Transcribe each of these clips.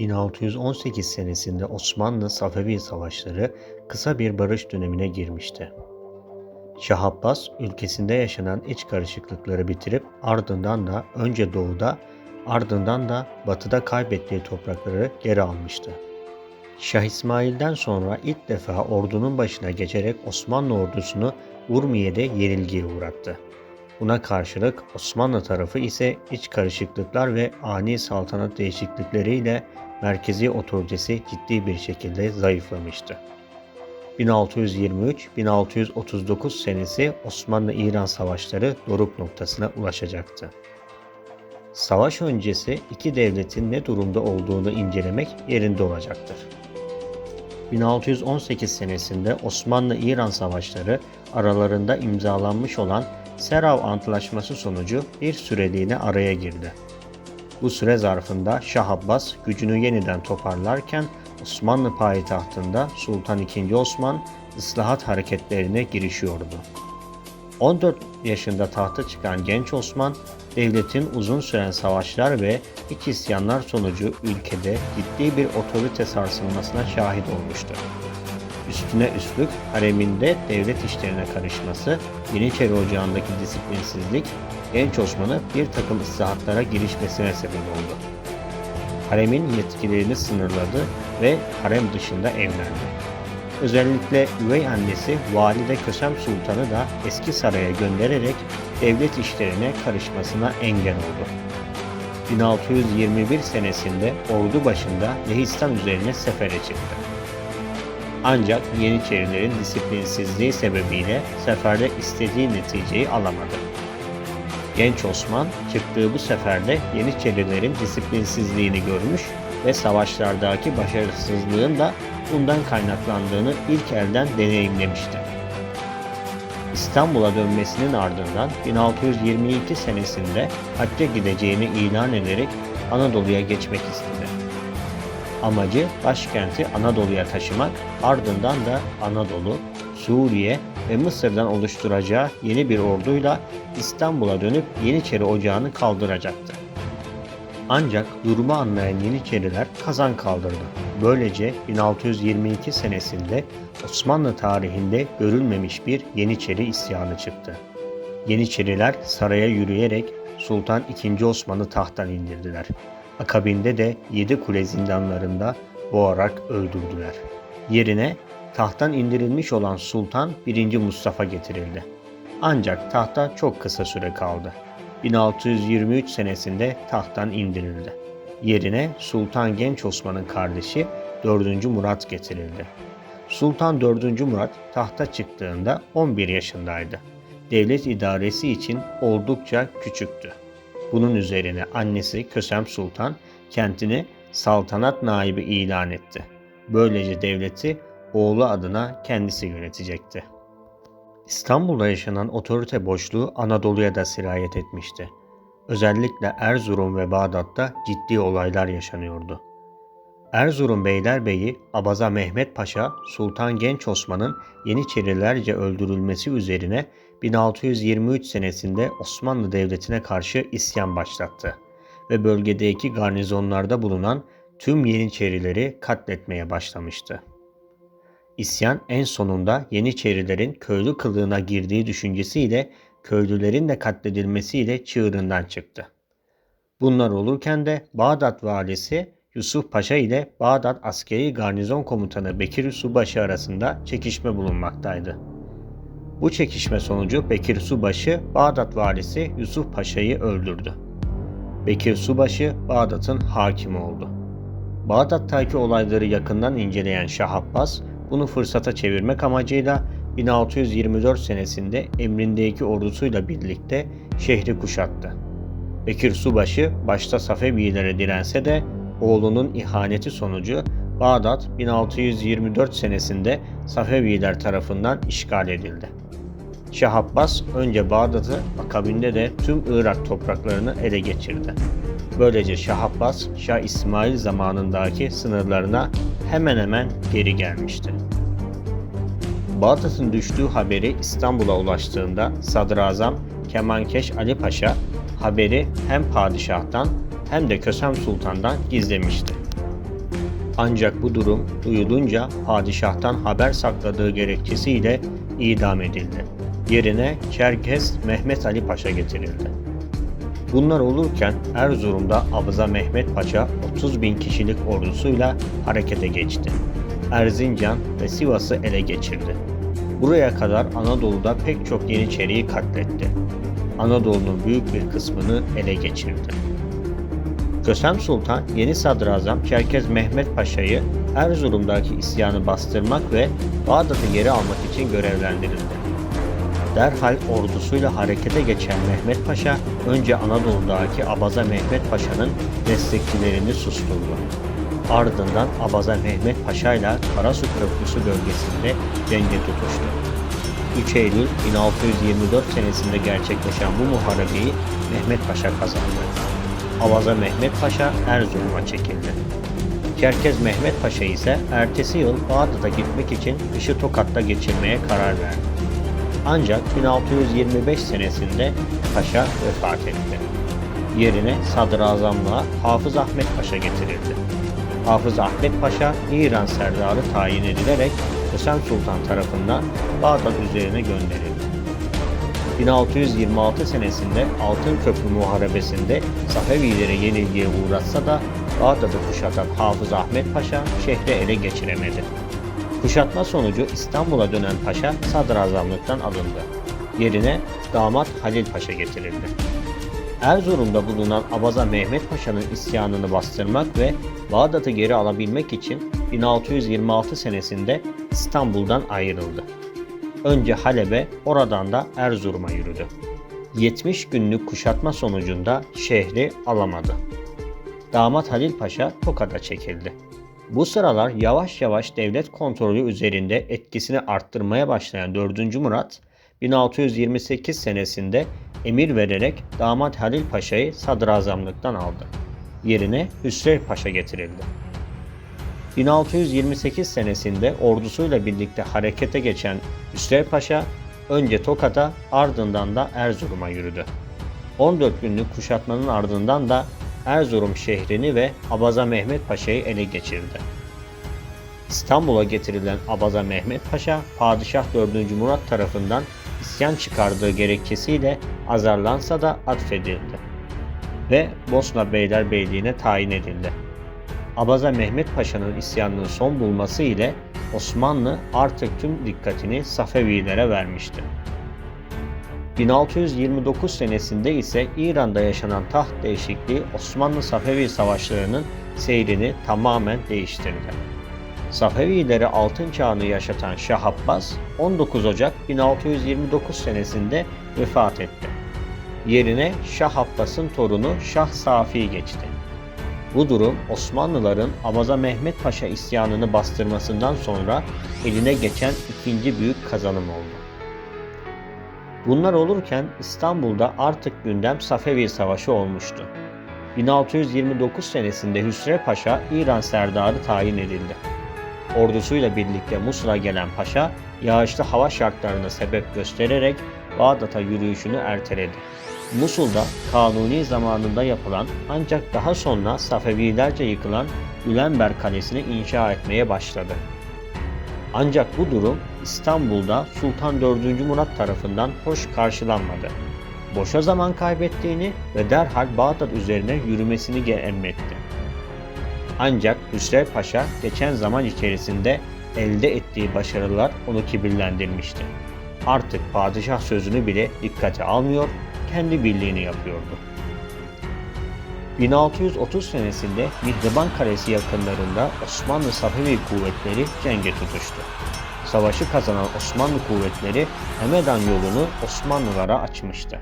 1618 senesinde Osmanlı-Safevi savaşları kısa bir barış dönemine girmişti. Şah Abbas ülkesinde yaşanan iç karışıklıkları bitirip ardından da önce doğuda ardından da batıda kaybettiği toprakları geri almıştı. Şah İsmail'den sonra ilk defa ordunun başına geçerek Osmanlı ordusunu Urmiye'de yenilgiye uğrattı. Buna karşılık Osmanlı tarafı ise iç karışıklıklar ve ani saltanat değişiklikleriyle merkezi otoritesi ciddi bir şekilde zayıflamıştı. 1623-1639 senesi Osmanlı-İran savaşları doruk noktasına ulaşacaktı. Savaş öncesi iki devletin ne durumda olduğunu incelemek yerinde olacaktır. 1618 senesinde Osmanlı-İran savaşları aralarında imzalanmış olan Serav Antlaşması sonucu bir süreliğine araya girdi. Bu süre zarfında Şah Abbas gücünü yeniden toparlarken Osmanlı payitahtında Sultan II. Osman ıslahat hareketlerine girişiyordu. 14 yaşında tahta çıkan genç Osman, devletin uzun süren savaşlar ve iç isyanlar sonucu ülkede ciddi bir otorite sarsılmasına şahit olmuştu. Üstüne üstlük hareminde devlet işlerine karışması, Yeniçeri Ocağı'ndaki disiplinsizlik, genç Osman'ı bir takım ıslahatlara girişmesine sebep oldu. Haremin yetkilerini sınırladı ve harem dışında evlendi. Özellikle üvey annesi Valide Kösem Sultan'ı da eski saraya göndererek devlet işlerine karışmasına engel oldu. 1621 senesinde ordu başında Lehistan üzerine sefere çıktı. Ancak Yeniçerilerin disiplinsizliği sebebiyle seferde istediği neticeyi alamadı. Genç Osman çıktığı bu seferde Yeniçerilerin disiplinsizliğini görmüş ve savaşlardaki başarısızlığın da bundan kaynaklandığını ilk elden deneyimlemişti. İstanbul'a dönmesinin ardından 1622 senesinde hacca gideceğini ilan ederek Anadolu'ya geçmek istedi. Amacı başkenti Anadolu'ya taşımak, ardından da Anadolu, Suriye ve Mısır'dan oluşturacağı yeni bir orduyla İstanbul'a dönüp Yeniçeri Ocağı'nı kaldıracaktı. Ancak durumu anlayan Yeniçeriler kazan kaldırdı. Böylece 1622 senesinde Osmanlı tarihinde görülmemiş bir Yeniçeri isyanı çıktı. Yeniçeriler saraya yürüyerek Sultan II. Osman'ı tahttan indirdiler. Akabinde de Yedi Kule zindanlarında boğarak öldürdüler. Yerine tahttan indirilmiş olan Sultan 1. Mustafa getirildi. Ancak tahta çok kısa süre kaldı. 1623 senesinde tahttan indirildi. Yerine Sultan Genç Osman'ın kardeşi 4. Murat getirildi. Sultan 4. Murat tahta çıktığında 11 yaşındaydı. Devlet idaresi için oldukça küçüktü. Bunun üzerine annesi Kösem Sultan kentini saltanat naibi ilan etti. Böylece devleti oğlu adına kendisi yönetecekti. İstanbul'da yaşanan otorite boşluğu Anadolu'ya da sirayet etmişti. Özellikle Erzurum ve Bağdat'ta ciddi olaylar yaşanıyordu. Erzurum Beylerbeyi Abaza Mehmet Paşa, Sultan Genç Osman'ın Yeniçerilerce öldürülmesi üzerine 1623 senesinde Osmanlı Devleti'ne karşı isyan başlattı ve bölgedeki garnizonlarda bulunan tüm Yeniçerileri katletmeye başlamıştı. İsyan en sonunda Yeniçerilerin köylü kılığına girdiği düşüncesiyle köylülerin de katledilmesiyle çığırından çıktı. Bunlar olurken de Bağdat valisi Yusuf Paşa ile Bağdat askeri garnizon komutanı Bekir Subaşı arasında çekişme bulunmaktaydı. Bu çekişme sonucu Bekir Subaşı Bağdat valisi Yusuf Paşa'yı öldürdü. Bekir Subaşı Bağdat'ın hakimi oldu. Bağdat'taki olayları yakından inceleyen Şah Abbas bunu fırsata çevirmek amacıyla 1624 senesinde emrindeki ordusuyla birlikte şehri kuşattı. Bekir Subaşı başta Safevilere dirense de oğlunun ihaneti sonucu Bağdat 1624 senesinde Safeviler tarafından işgal edildi. Şah Abbas önce Bağdat'ı akabinde de tüm Irak topraklarını ele geçirdi. Böylece Şah Abbas, Şah İsmail zamanındaki sınırlarına hemen hemen geri gelmişti. Bağdat'ın düştüğü haberi İstanbul'a ulaştığında Sadrazam Kemankeş Ali Paşa haberi hem padişahtan hem de Kösem Sultan'dan gizlemişti. Ancak bu durum duyulunca padişahtan haber sakladığı gerekçesiyle idam edildi. Yerine Çerkez Mehmet Ali Paşa getirildi. Bunlar olurken Erzurum'da Abuza Mehmet Paşa 30 bin kişilik ordusuyla harekete geçti. Erzincan ve Sivas'ı ele geçirdi. Buraya kadar Anadolu'da pek çok Yeniçeriyi katletti. Anadolu'nun büyük bir kısmını ele geçirdi. Kösem Sultan yeni sadrazam Çerkez Mehmet Paşa'yı Erzurum'daki isyanı bastırmak ve Bağdat'ı geri almak için görevlendirildi. Derhal ordusuyla harekete geçen Mehmet Paşa önce Anadolu'daki Abaza Mehmet Paşa'nın destekçilerini susturdu. Ardından Abaza Mehmet Paşa ile Karasu Köprüsü bölgesinde cenge tutuştu. 3 Eylül 1624 senesinde gerçekleşen bu muharebeyi Mehmet Paşa kazandı. Abaza Mehmet Paşa Erzurum'a çekildi. Çerkez Mehmet Paşa ise ertesi yıl Bağdat'a gitmek için kışı Tokat'ta geçirmeye karar verdi. Ancak 1625 senesinde Paşa vefat etti. Yerine sadrazamlığa Hafız Ahmet Paşa getirildi. Hafız Ahmet Paşa İran serdarı tayin edilerek Hüseyin Sultan tarafından Bağdat üzerine gönderildi. 1626 senesinde Altın Köprü Muharebesi'nde Safevilere yenilgiye uğratsa da Bağdat'ı kuşatan Hafız Ahmet Paşa şehri ele geçiremedi. Kuşatma sonucu İstanbul'a dönen paşa sadrazamlıktan alındı. Yerine damat Halil Paşa getirildi. Erzurum'da bulunan Abaza Mehmet Paşa'nın isyanını bastırmak ve Bağdat'ı geri alabilmek için 1626 senesinde İstanbul'dan ayrıldı. Önce Halep'e, oradan da Erzurum'a yürüdü. 70 günlük kuşatma sonucunda şehri alamadı. Damat Halil Paşa Tokat'a çekildi. Bu sıralar yavaş yavaş devlet kontrolü üzerinde etkisini arttırmaya başlayan 4. Murat, 1628 senesinde emir vererek damat Halil Paşa'yı sadrazamlıktan aldı. Yerine Hüsrev Paşa getirildi. 1628 senesinde ordusuyla birlikte harekete geçen Hüsrev Paşa önce Tokat'a ardından da Erzurum'a yürüdü. 14 günlük kuşatmanın ardından da Erzurum şehrini ve Abaza Mehmet Paşa'yı ele geçirdi. İstanbul'a getirilen Abaza Mehmet Paşa, Padişah 4. Murat tarafından isyan çıkardığı gerekçesiyle azarlansa da atfedildi ve Bosna Beylerbeyliğine tayin edildi. Abaza Mehmet Paşa'nın isyanının son bulması ile Osmanlı artık tüm dikkatini Safevilere vermişti. 1629 senesinde ise İran'da yaşanan taht değişikliği Osmanlı-Safevi savaşlarının seyrini tamamen değiştirdi. Safevilere altın çağını yaşatan Şah Abbas 19 Ocak 1629 senesinde vefat etti. Yerine Şah Abbas'ın torunu Şah Safi geçti. Bu durum Osmanlıların Abaza Mehmet Paşa isyanını bastırmasından sonra eline geçen ikinci büyük kazanım oldu. Bunlar olurken İstanbul'da artık gündem Safevi Savaşı olmuştu. 1629 senesinde Hüsrev Paşa İran serdarı tayin edildi. Ordusuyla birlikte Musul'a gelen paşa yağışlı hava şartlarına sebep göstererek Bağdat'a yürüyüşünü erteledi. Musul'da Kanuni zamanında yapılan ancak daha sonra Safevilerce yıkılan Ülenber Kalesi'ni inşa etmeye başladı. Ancak bu durum İstanbul'da Sultan 4. Murat tarafından hoş karşılanmadı. Boşa zaman kaybettiğini ve derhal Bağdat üzerine yürümesini emretti. Ancak Hüsrev Paşa geçen zaman içerisinde elde ettiği başarılar onu kibirlendirmişti. Artık padişah sözünü bile dikkate almıyor, kendi birliğini yapıyordu. 1630 senesinde Mihriban Kalesi yakınlarında Osmanlı Safevi kuvvetleri cenge tutuştu. Savaşı kazanan Osmanlı kuvvetleri Hemedan yolunu Osmanlılara açmıştı.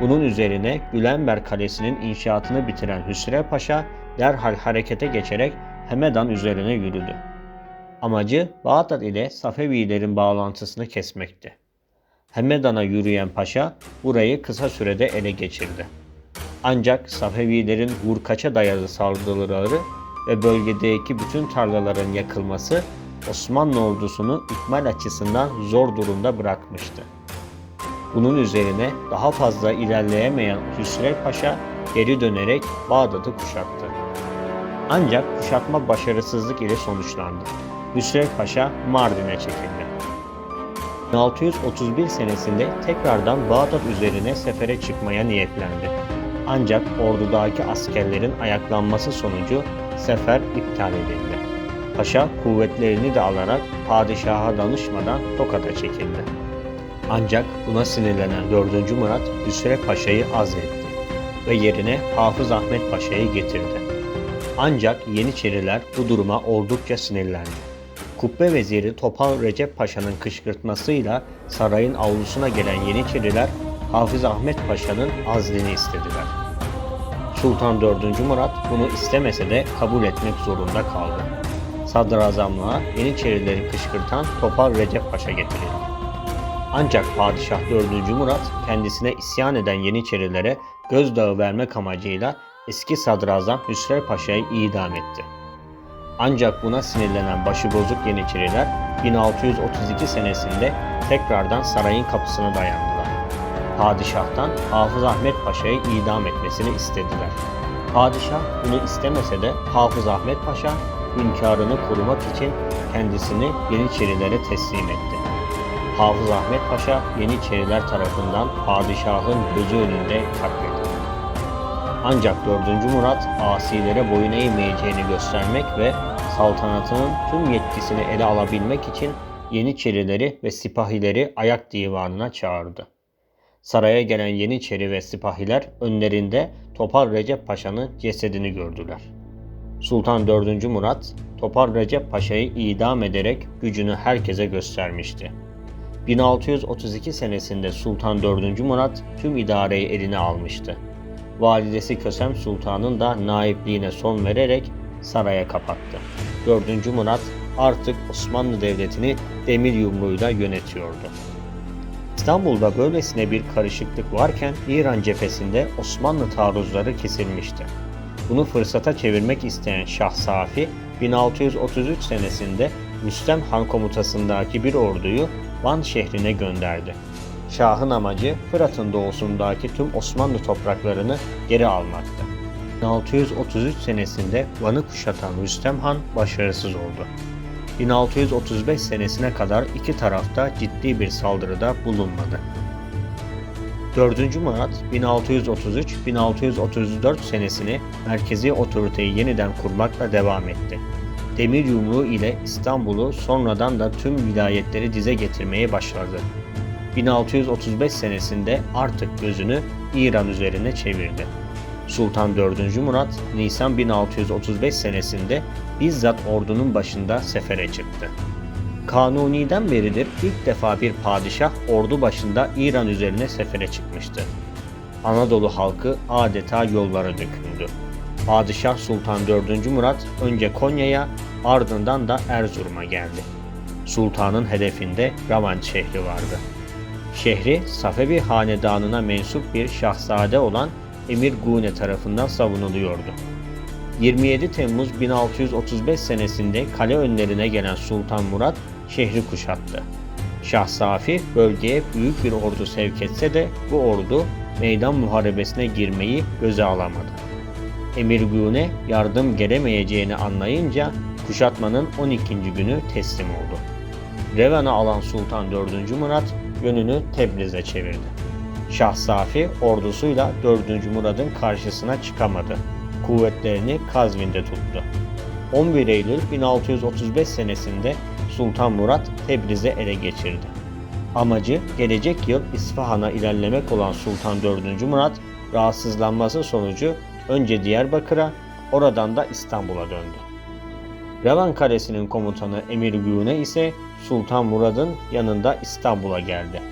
Bunun üzerine Gülenber Kalesi'nin inşaatını bitiren Hüsrev Paşa derhal harekete geçerek Hemedan üzerine yürüdü. Amacı Bağdat ile Safevilerin bağlantısını kesmekti. Hemedan'a yürüyen paşa burayı kısa sürede ele geçirdi. Ancak Safevilerin vurkaça dayalı saldırıları ve bölgedeki bütün tarlaların yakılması Osmanlı ordusunu ikmal açısından zor durumda bırakmıştı. Bunun üzerine daha fazla ilerleyemeyen Hüsrev Paşa geri dönerek Bağdat'ı kuşattı. Ancak kuşatma başarısızlık ile sonuçlandı. Hüsrev Paşa Mardin'e çekildi. 1631 senesinde tekrardan Bağdat üzerine sefere çıkmaya niyetlendi. Ancak ordudaki askerlerin ayaklanması sonucu sefer iptal edildi. Paşa kuvvetlerini de alarak padişaha danışmadan Tokat'a çekildi. Ancak buna sinirlenen 4. Murat Hüsrev Paşa'yı azletti ve yerine Hafız Ahmet Paşa'yı getirdi. Ancak Yeniçeriler bu duruma oldukça sinirlendi. Kubbe veziri Topal Recep Paşa'nın kışkırtmasıyla sarayın avlusuna gelen Yeniçeriler Hafız Ahmet Paşa'nın azlini istediler. Sultan 4. Murat bunu istemese de kabul etmek zorunda kaldı. Sadrazamlığa Yeniçerileri kışkırtan Topal Recep Paşa getirildi. Ancak Padişah 4. Murat kendisine isyan eden Yeniçerilere gözdağı vermek amacıyla eski sadrazam Hüsrev Paşa'yı idam etti. Ancak buna sinirlenen başıbozuk Yeniçeriler 1632 senesinde tekrardan sarayın kapısına dayandılar. Padişah'tan Hafız Ahmet Paşa'yı idam etmesini istediler. Padişah bunu istemese de Hafız Ahmet Paşa hünkârını korumak için kendisini Yeniçerilere teslim etti. Hafız Ahmet Paşa Yeniçeriler tarafından padişahın gözü önünde katledildi. Ancak 4. Murat asilere boyun eğmeyeceğini göstermek ve saltanatının tüm yetkisini ele alabilmek için Yeniçerileri ve sipahileri ayak divanına çağırdı. Saraya gelen Yeniçeri ve sipahiler önlerinde Topal Recep Paşa'nın cesedini gördüler. Sultan 4. Murat, Topal Recep Paşa'yı idam ederek gücünü herkese göstermişti. 1632 senesinde Sultan 4. Murat tüm idareyi eline almıştı. Validesi Kösem Sultan'ın da naipliğine son vererek saraya kapattı. 4. Murat artık Osmanlı Devleti'ni demir yumruğuyla yönetiyordu. İstanbul'da böylesine bir karışıklık varken İran cephesinde Osmanlı taarruzları kesilmişti. Bunu fırsata çevirmek isteyen Şah Safi 1633 senesinde Müstem Han komutasındaki bir orduyu Van şehrine gönderdi. Şah'ın amacı Fırat'ın doğusundaki tüm Osmanlı topraklarını geri almaktı. 1633 senesinde Van'ı kuşatan Rüstem Han başarısız oldu. 1635 senesine kadar iki tarafta ciddi bir saldırıda bulunmadı. 4. Murat 1633-1634 senesini merkezi otoriteyi yeniden kurmakla devam etti. Demir yumruğu ile İstanbul'u sonradan da tüm vilayetleri dize getirmeye başladı. 1635 senesinde artık gözünü İran üzerine çevirdi. Sultan 4. Murat, Nisan 1635 senesinde bizzat ordunun başında sefere çıktı. Kanuni'den beridir ilk defa bir padişah ordu başında İran üzerine sefere çıkmıştı. Anadolu halkı adeta yollara döküldü. Padişah Sultan 4. Murat önce Konya'ya ardından da Erzurum'a geldi. Sultanın hedefinde Ravan şehri vardı. Şehri Safevi hanedanına mensup bir şahzade olan Emir Gune tarafından savunuluyordu. 27 Temmuz 1635 senesinde kale önlerine gelen Sultan Murat şehri kuşattı. Şah Safi bölgeye büyük bir ordu sevk etse de bu ordu meydan muharebesine girmeyi göze alamadı. Emir Gune yardım gelemeyeceğini anlayınca kuşatmanın 12. günü teslim oldu. Revan'ı alan Sultan 4. Murat yönünü Tebriz'e çevirdi. Şah Safi ordusuyla 4. Murad'ın karşısına çıkamadı. Kuvvetlerini Kazvin'de tuttu. 11 Eylül 1635 senesinde Sultan Murat Tebriz'e ele geçirdi. Amacı gelecek yıl İsfahan'a ilerlemek olan Sultan 4. Murat rahatsızlanması sonucu önce Diyarbakır'a oradan da İstanbul'a döndü. Revan Kalesi'nin komutanı Emir Güne ise Sultan Murad'ın yanında İstanbul'a geldi.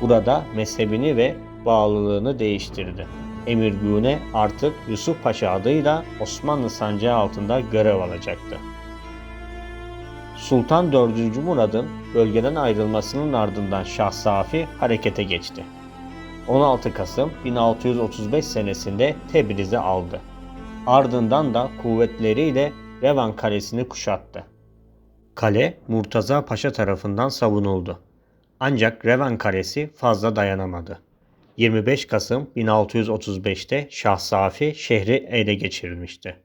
Burada mezhebini ve bağlılığını değiştirdi. Emir Güne artık Yusuf Paşa adıyla Osmanlı sancağı altında görev alacaktı. Sultan 4. Murad'ın bölgeden ayrılmasının ardından Şah Safi harekete geçti. 16 Kasım 1635 senesinde Tebriz'i aldı. Ardından da kuvvetleriyle Revan Kalesi'ni kuşattı. Kale Murtaza Paşa tarafından savunuldu. Ancak Revan Kalesi fazla dayanamadı. 25 Kasım 1635'te Şah Safi şehri ele geçirilmişti.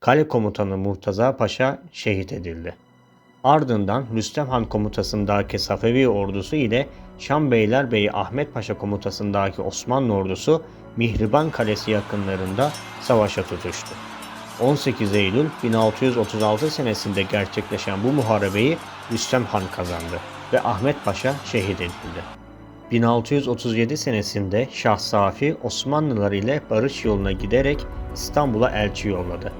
Kale komutanı Murtaza Paşa şehit edildi. Ardından Rüstem Han komutasındaki Safevi ordusu ile Şam Beylerbeyi Ahmet Paşa komutasındaki Osmanlı ordusu Mihriban Kalesi yakınlarında savaşa tutuştu. 18 Eylül 1636 senesinde gerçekleşen bu muharebeyi Rüstem Han kazandı ve Ahmet Paşa şehit edildi. 1637 senesinde Şah Safi Osmanlılar ile barış yoluna giderek İstanbul'a elçi yolladı.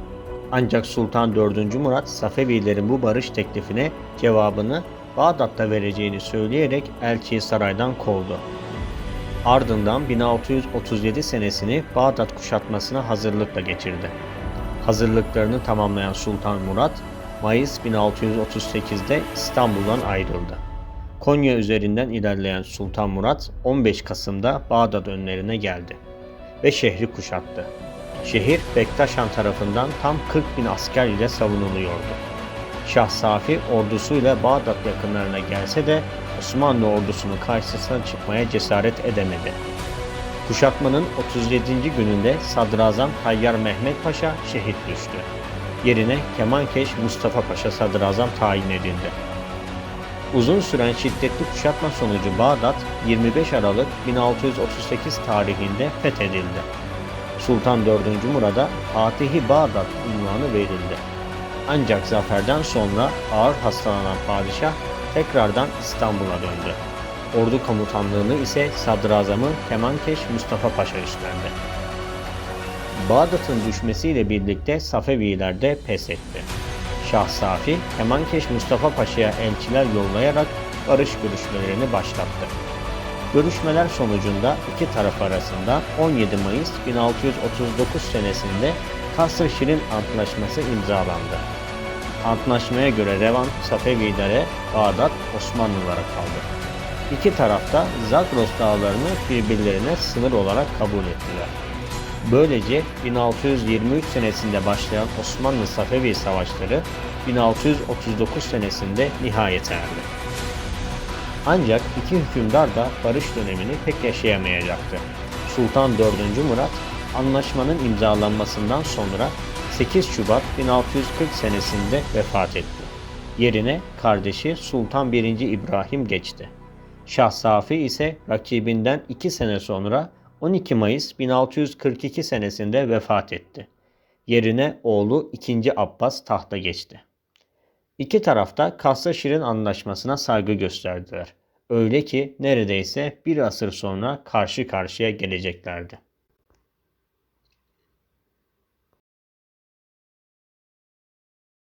Ancak Sultan 4. Murat Safevilerin bu barış teklifine cevabını Bağdat'ta vereceğini söyleyerek elçiyi saraydan kovdu. Ardından 1637 senesini Bağdat kuşatmasına hazırlıkla geçirdi. Hazırlıklarını tamamlayan Sultan Murat, Mayıs 1638'de İstanbul'dan ayrıldı. Konya üzerinden ilerleyen Sultan Murat 15 Kasım'da Bağdat önlerine geldi ve şehri kuşattı. Şehir Bektaş Han tarafından tam 40 bin asker ile savunuluyordu. Şah Safi ordusuyla Bağdat yakınlarına gelse de Osmanlı ordusunun karşısına çıkmaya cesaret edemedi. Kuşatmanın 37. gününde Sadrazam Tayyar Mehmet Paşa şehit düştü. Yerine Kemankeş Mustafa Paşa sadrazam tayin edildi. Uzun süren şiddetli kuşatma sonucu Bağdat 25 Aralık 1638 tarihinde fethedildi. Sultan 4. Murad'a Fatihi Bağdat unvanı verildi. Ancak zaferden sonra ağır hastalanan padişah tekrardan İstanbul'a döndü. Ordu komutanlığını ise sadrazamı Kemankeş Mustafa Paşa üstlendi. Bağdat'ın düşmesiyle birlikte Safeviler de pes etti. Şah Safi, Kemankeş Mustafa Paşa'ya elçiler yollayarak barış görüşmelerini başlattı. Görüşmeler sonucunda iki taraf arasında 17 Mayıs 1639 senesinde Kasr Şirin Antlaşması imzalandı. Antlaşmaya göre Revan Safevilere, Bağdat Osmanlılara kaldı. İki taraf da Zagros dağlarını birbirlerine sınır olarak kabul ettiler. Böylece 1623 senesinde başlayan Osmanlı Safevi savaşları 1639 senesinde nihayete erdi. Ancak iki hükümdar da barış dönemini pek yaşayamayacaktı. Sultan 4. Murat anlaşmanın imzalanmasından sonra 8 Şubat 1640 senesinde vefat etti. Yerine kardeşi Sultan 1. İbrahim geçti. Şah Safi ise rakibinden 2 sene sonra 12 Mayıs 1642 senesinde vefat etti. Yerine oğlu 2. Abbas tahta geçti. İki tarafta Kasra Şirin Anlaşması'na saygı gösterdiler. Öyle ki neredeyse bir asır sonra karşı karşıya geleceklerdi.